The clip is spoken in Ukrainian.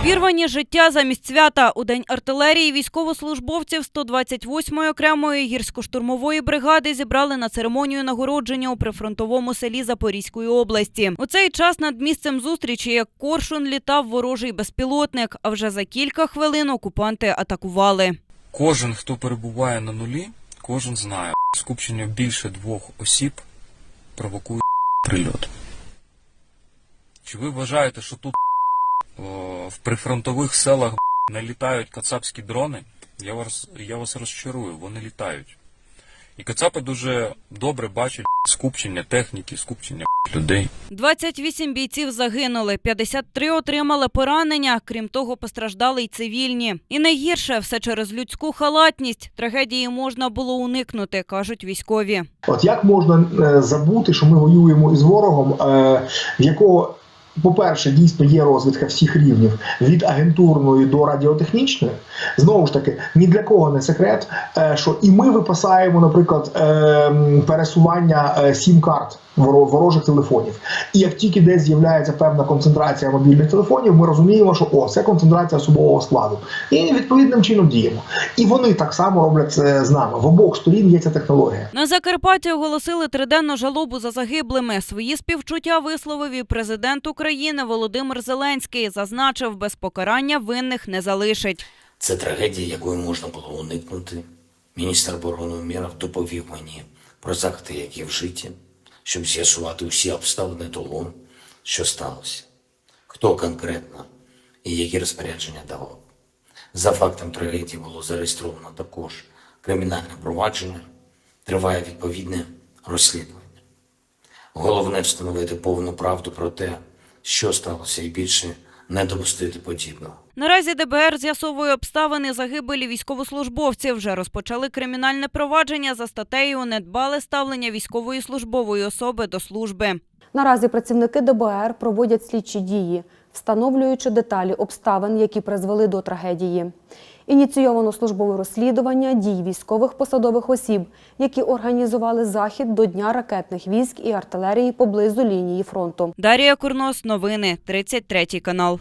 Обірвані життя замість свята у день артилерії військовослужбовців 128-ї окремої гірсько-штурмової бригади зібрали на церемонію нагородження у прифронтовому селі Запорізької області. У цей час над місцем зустрічі як коршун літав ворожий безпілотник. А вже за кілька хвилин окупанти атакували. Кожен, хто перебуває на нулі, кожен знає, скупчення більше двох осіб провокує прильот. Чи ви вважаєте, що тут в прифронтових селах не літають кацапські дрони? Я вас, я вас розчарую, вони літають. І кацапи дуже добре бачать скупчення техніки, скупчення людей. 28 бійців загинули, 53 отримали поранення. Крім того, постраждали й цивільні. І найгірше все через людську халатність. Трагедії можна було уникнути, кажуть військові. От як можна е, забути, що ми воюємо із ворогом, е, в якого, по-перше, дійсно є розвідка всіх рівнів від агентурної до радіотехнічної. Знову ж таки, ні для кого не секрет, е, що і ми випасаємо, наприклад, е, пересування е, сім-карт воро- ворожих телефонів. І як тільки десь з'являється певна концентрація мобільних телефонів, ми розуміємо, що о, це концентрація особового складу. І відповідним чином діємо. І вони так само роблять це з нами. В обох сторін є ця технологія. На Закарпатті оголосили триденну жалобу за загиблими. Свої співчуття висловив і президент України Володимир Зеленський. Зазначив, без покарання винних не залишить. Це трагедія, якої можна було уникнути. Міністр оборони Умєров доповів мені про заходи, які вжиті, щоб з'ясувати усі обставини того, що сталося, хто конкретно і які розпорядження давав. За фактом трагедії було зареєстровано також кримінальне провадження, триває відповідне розслідування. Головне встановити повну правду про те, що сталося, і більше не допустити подібного. Наразі ДБР з'ясовує обставини загибелі військовослужбовців. Вже розпочали кримінальне провадження за статтею «Недбале ставлення військової службової особи до служби». Наразі працівники ДБР проводять слідчі дії, встановлюючи деталі обставин, які призвели до трагедії. Ініційовано службове розслідування дій військових посадових осіб, які організували захід до Дня ракетних військ і артилерії поблизу лінії фронту. Дарія Курнос, новини, 33 канал.